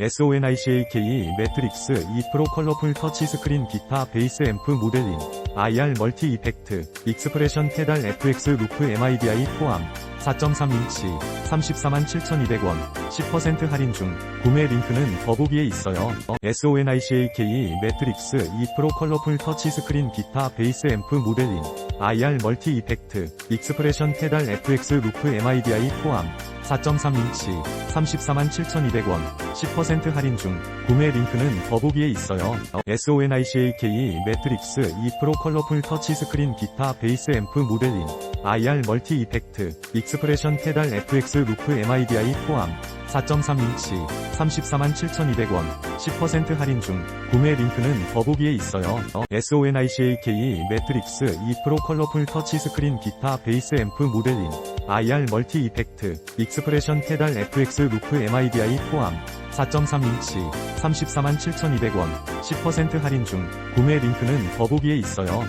SONICAK 매트릭스 2 프로 컬러풀 터치스크린 기타 베이스 앰프 모델링 IR 멀티 이펙트 익스프레션 페달 FX 루프 MIDI 포함 4.3인치 34만 7,200원 10% 할인 중 구매 링크는 더보기에 있어요. SONICAK 매트릭스 2 프로 컬러풀 터치스크린 기타 베이스 앰프 모델링 IR 멀티 이펙트 익스프레션 페달 FX 루프 MIDI 포함 4.3인치 34만 7,200원 10% 할인 중 구매 링크는 더보기에 있어요. SONICAK 매트릭스 2 프로 컬러풀 터치 스크린 기타 베이스 앰프 모델링 IR 멀티 이펙트 익스프레션 페달 FX 루프 MIDI 포함 4.3인치 34만 7,200원 10% 할인 중 구매 링크는 더보기에 있어요. SONICAK 매트릭스 2 프로 컬러풀 터치 스크린 기타 베이스 앰프 모델링 IR 멀티 이펙트 익스프레션 페달 FX 루프 MIDI 포함 4.3인치 34만 7,200원 10% 할인 중 구매 링크는 더보기에 있어요.